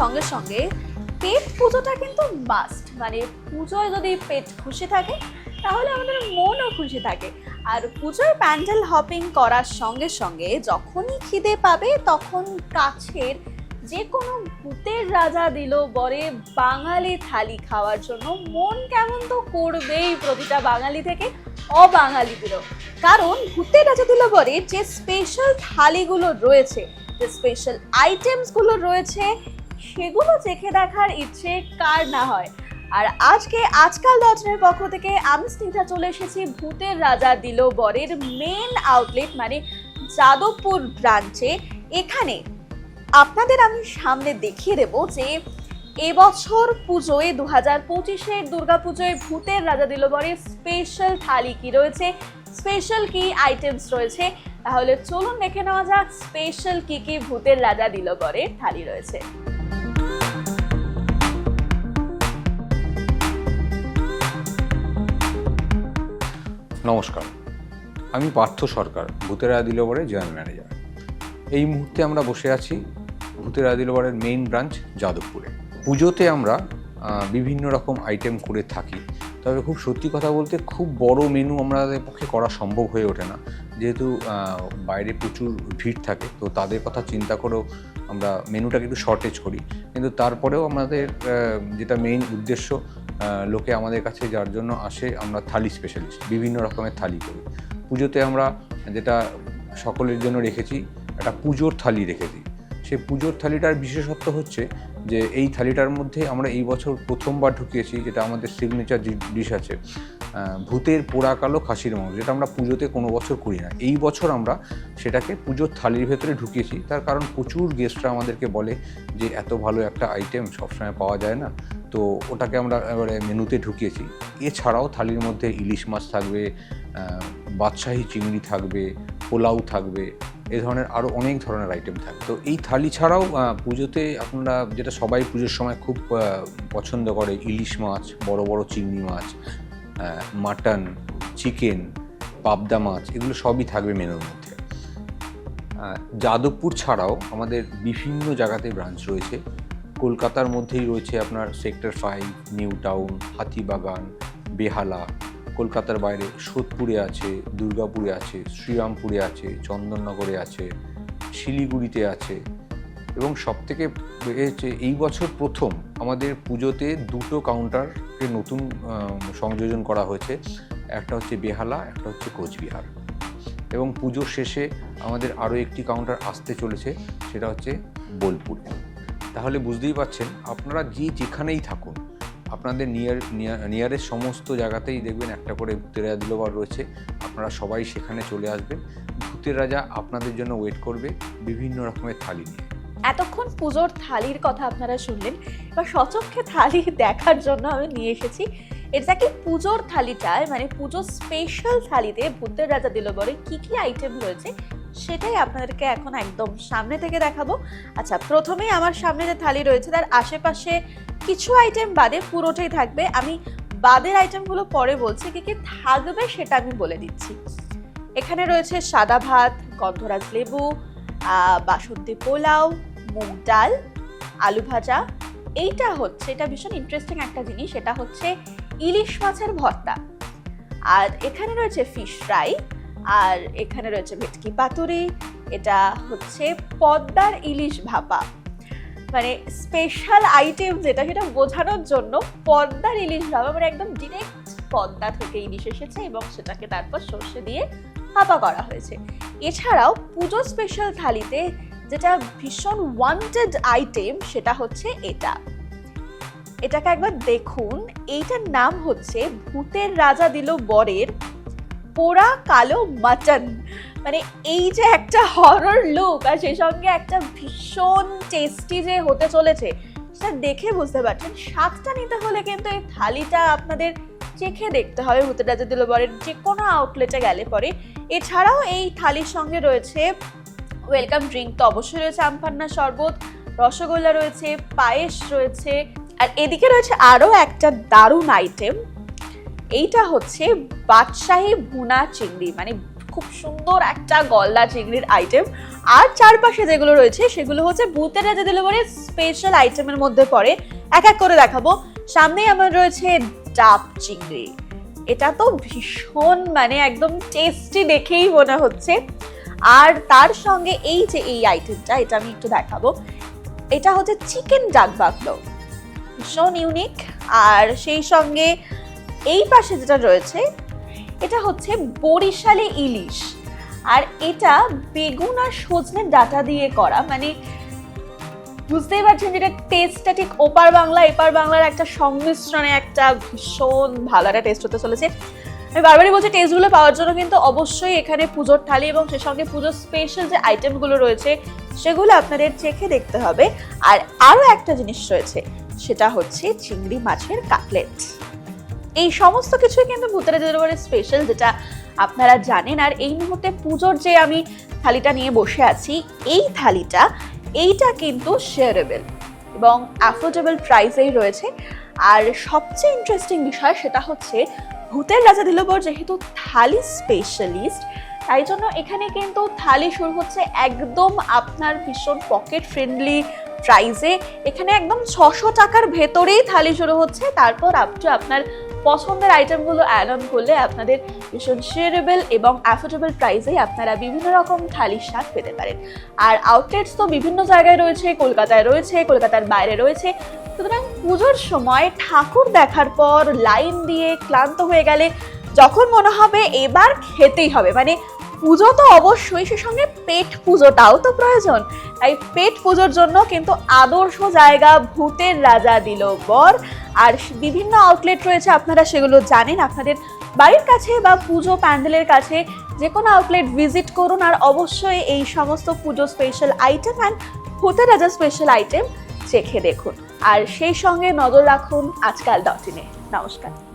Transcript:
সঙ্গে সঙ্গে পেট পুজোটা কিন্তু মাস্ট মানে পুজোয় যদি পেট খুশি থাকে, তাহলে আমাদের মনও খুশি থাকে। আর পুজোর প্যান্ডেল হপিং করার সঙ্গে সঙ্গে যখনই খিদে পাবে, তখন কাছের যে কোনো ভূতের রাজা দিল বরে বাঙালি থালি খাওয়ার জন্য। মন কেমন তো করবেই প্রতিটা বাঙালি থেকে, অবাঙালিদেরও। কারণ ভূতের রাজা দিল বরে যে স্পেশাল থালিগুলো রয়েছে, যে স্পেশাল আইটেমসগুলো রয়েছে সেগুলো চেখে দেখার ইচ্ছে কার না হয়? আর আজকে আজকাল দর্শনের পক্ষ থেকে আমি স্নিগ্ধা চলে এসেছি ভূতের রাজা দিল বরের মেন আউটলেট মানে যাদবপুর ব্রাঞ্চে এখানে আপনাদের আমি সামনে দেখিয়ে দেব যে এবছর পুজোয় দু হাজার পঁচিশের দুর্গা পুজোয় ভূতের রাজা দিল বরের স্পেশাল থালি কি রয়েছে? স্পেশাল কি আইটেমস রয়েছে? তাহলে চলুন দেখে নেওয়া যাক স্পেশাল কি কি ভূতের রাজা দিল বরের থালি রয়েছে। নমস্কার। আমি পার্থ সরকার, ভূতেরা দিলবরের জয়েন্ট ম্যানেজার। এই মুহূর্তে আমরা বসে আছি ভূতেরা দিলবরের মেইন ব্রাঞ্চ, যাদবপুরে। পুজোতে আমরা বিভিন্ন রকম আইটেম করে থাকি। তবে খুব সত্যি কথা বলতে খুব বড় মেনু আমাদের পক্ষে করা সম্ভব হয়ে ওঠে না। যেহেতু বাইরে প্রচুর ভিড় থাকে, তো তাদের কথা চিন্তা করেও আমরা মেনুটাকে একটু শর্টেজ করি। কিন্তু তারপরেও আমাদের যেটা মেইন উদ্দেশ্য লোকে আমাদের কাছে যার জন্য আসে, আমরা থালি স্পেশালিস্ট বিভিন্ন রকমের থালি করি। পুজোতে আমরা যেটা সকলের জন্য রেখেছি, একটা পুজোর থালি রেখেছি সেই পুজোর থালিটার বিশেষত্ব হচ্ছে যে, এই থালিটার মধ্যে আমরা এই বছর প্রথমবার ঢুকিয়েছি, যেটা আমাদের সিগনেচার ডিশ আছে। ভূতের পোড়া কালো খাসির মাংস, যেটা আমরা পুজোতে কোনো বছর করি না। এই বছর আমরা সেটাকে পুজোর থালির ভেতরে ঢুকিয়েছি। তার কারণ প্রচুর গেস্টরা আমাদেরকে বলে যে, এত ভালো একটা আইটেম সবসময় পাওয়া যায় না। তো ওটাকে আমরা এবারে মেনুতে ঢুকিয়েছি। এছাড়াও থালির মধ্যে ইলিশ মাছ থাকবে বাদশাহী চিংড়ি থাকবে, পোলাও থাকবে, এ ধরনের আরও অনেক ধরনের আইটেম থাকে তো এই থালি ছাড়াও পুজোতে আপনারা যেটা সবাই পুজোর সময় খুব পছন্দ করে, ইলিশ মাছ, বড় বড় চিংড়ি মাছ মাটন চিকেন পাবদা মাছ, এগুলো সবই থাকবে মেনুর মধ্যে। যাদবপুর ছাড়াও আমাদের বিভিন্ন জায়গাতে ব্রাঞ্চ রয়েছে। কলকাতার মধ্যেই রয়েছে আপনার sector five New Town Hatibagan, Behala. কলকাতার বাইরে সোদপুরে আছে, দুর্গাপুরে আছে, শ্রীরামপুরে আছে, চন্দননগরে আছে, শিলিগুড়িতে আছে। এবং সবথেকে এই বছর প্রথম আমাদের পুজোতে দুটো কাউন্টারকে নতুন সংযোজন করা হয়েছে। একটা হচ্ছে বেহালা, একটা হচ্ছে কোচবিহার। এবং পুজোর শেষে আমাদের আরও একটি কাউন্টার আসতে চলেছে, সেটা হচ্ছে বোলপুরে। তাহলে বুঝতেই পারছেন, আপনারা যে যেখানেই থাকুন, আপনাদের নিয়ার নিয়ারের সমস্ত জায়গাতেই দেখবেন একটা করে ভূতের রাজা দিলবার রয়েছে। আপনারা সবাই সেখানে চলে আসবেন। ভূতের রাজা আপনাদের জন্য ওয়েট করবে, বিভিন্ন রকমের থালি নিয়ে। এতক্ষণ পুজোর থালির কথা আপনারা শুনলেন। এবার সচক্ষে থালি দেখার জন্য আমি নিয়ে এসেছি। এক্স্যাক্টলি পুজোর থালিটায় মানে পুজোর স্পেশাল থালিতে ভূতের রাজা দিল বলে কি কি আইটেম রয়েছে, সেটাই আপনাদেরকে এখন একদম সামনে থেকে দেখাবো। আচ্ছা প্রথমেই আমার সামনে যে থালি রয়েছে, তার আশেপাশে কিছু আইটেম বাদে পুরোটাই থাকবে। আমি বাদের আইটেমগুলো পরে বলছি, কি কি থাকবে সেটা আমি বলে দিচ্ছি। এখানে রয়েছে সাদা ভাত, গন্ধরাজ লেবু বাসন্তী পোলাও মুগ ডাল, আলু ভাজা, এইটা হচ্ছে, এটা ভীষণ ইন্টারেস্টিং একটা জিনিস সেটা হচ্ছে ইলিশ মাছের ভর্তা। আর এখানে রয়েছে ফিশ ফ্রাই আর এখানে রয়েছে ভেটকি পাতুরি, এটা হচ্ছে পদ্মার ইলিশ ভাপা। মানে স্পেশাল আইটেম যেটা, সেটা বোঝানোর জন্য পদ্মার ইলিশ ভাপা মানে একদম ডিরেক্ট পদ্মা থেকে ইলিশ এসেছে এবং সেটাকে তারপর সর্ষে দিয়ে ভাপা করা হয়েছে। এছাড়াও পুজো স্পেশাল থালিতে যেটা ভীষণ ওয়ান্টেড আইটেম সেটা হচ্ছে এটা। এটাকে একবার দেখুন, এইটার নাম হচ্ছে ভূতের রাজা দিল বরের পোড়া কালো মাটন মানে এই যে একটা হরর লুক আর সেই সঙ্গে একটা ভীষণ টেস্টি যে হতে চলেছে, সেটা দেখে বুঝতে পারছেন। স্বাদটা নিতে হলে কিন্তু এই থালিটা আপনাদের চেখে দেখতে হবে, ভূতের রাজা দিল বরের যে কোনো আউটলেটে গেলে পরে। এছাড়াও এই থালির সঙ্গে রয়েছে ওয়েলকাম ড্রিঙ্ক তো অবশ্যই রয়েছে আমপান্না শরবত, রসগোল্লা রয়েছে, পায়েস রয়েছে, আর এদিকে রয়েছে আরও একটা দারুণ আইটেম এইটা হচ্ছে বাদশাহী ভুনা চিংড়ি মানে খুব সুন্দর একটা গলদা চিংড়ির আইটেম আর চারপাশে যেগুলো রয়েছে, সেগুলো হচ্ছে ভূতের রাজা ডেলিভারির স্পেশাল আইটেমের মধ্যে পড়ে। এক এক করে দেখাবো। সামনেই আমার রয়েছে ডাব চিংড়ি। এটা তো ভীষণ মানে একদম টেস্টি দেখেই মনে হচ্ছে। আর তার সঙ্গে এই যে এই আইটেমটা এটা আমি একটু দেখাবো। এটা হচ্ছে চিকেন ডাক বাকলো। ভীষণ ইউনিক আর সেই সঙ্গে এই পাশে যেটা রয়েছে, এটা হচ্ছে বরিশালে ইলিশ। আর এটা বেগুন আর সজনের ডাটা দিয়ে করা। মানে বুঝতেই পারছেন যেটা টেস্টটা ঠিক ওপার বাংলা, এপার বাংলার একটা সংমিশ্রণে একটা ভীষণ ভালো একটা টেস্ট হতে চলেছে। আমি বারবারই বলছি টেস্টগুলো পাওয়ার জন্য কিন্তু অবশ্যই এখানে পুজোর থালি এবং সে সঙ্গে পুজোর স্পেশাল যে আইটেমগুলো রয়েছে, সেগুলো আপনাদের চেখে দেখতে হবে। আর আরও একটা জিনিস রয়েছে, সেটা হচ্ছে চিংড়ি মাছের কাটলেট এই সমস্ত কিছুই কিন্তু ভূতের ডেলিভারি স্পেশাল যেটা আপনারা জানেন। আর এই মুহূর্তে পুজোর যে আমি থালিটা নিয়ে বসে আছি, এই থালিটা, এইটা কিন্তু শেয়ারেবল এবং অ্যাফোর্ডেবল প্রাইসেই রয়েছে। আর সবচেয়ে ইন্টারেস্টিং বিষয় সেটা হচ্ছে ভূতের রাজা দিলবর যেহেতু থালি স্পেশালিস্ট তাই জন্য এখানে কিন্তু থালি শুরু হচ্ছে একদম আপনার ভীষণ পকেট ফ্রেন্ডলি প্রাইজে এখানে একদম ছশো টাকার ভেতরেই থালি শুরু হচ্ছে, তারপর আপ টু আপনার পছন্দের আইটেমগুলো অ্যাড অন করলে আপনাদের ভীষণ শেয়ারেবল এবং অ্যাফোর্ডেবল প্রাইসেই আপনারা বিভিন্ন রকম থালির স্বাদ পেতে পারেন। আর আউটলেটস তো বিভিন্ন জায়গায় রয়েছে, কলকাতায় রয়েছে, কলকাতার বাইরে রয়েছে। সুতরাং পুজোর সময় ঠাকুর দেখার পর লাইন দিয়ে ক্লান্ত হয়ে গেলে যখন মনে হবে এবার খেতেই হবে। মানে পুজো তো অবশ্যই, সে সঙ্গে পেট পুজোটাও তো প্রয়োজন। তাই পেট পুজোর জন্য কিন্তু আদর্শ জায়গা ভূতের রাজা দিল বর। আর বিভিন্ন আউটলেট রয়েছে, আপনারা সেগুলো জানেন। আপনাদের বাড়ির কাছে বা পুজো প্যান্ডেলের কাছে যে কোনো আউটলেট ভিজিট করুন। আর অবশ্যই এই সমস্ত পুজো স্পেশাল আইটেম অ্যান্ড ভূতের রাজা স্পেশাল আইটেম চেখে দেখুন। আর সেই সঙ্গে নজর রাখুন আজকাল ডট ইনে নমস্কার।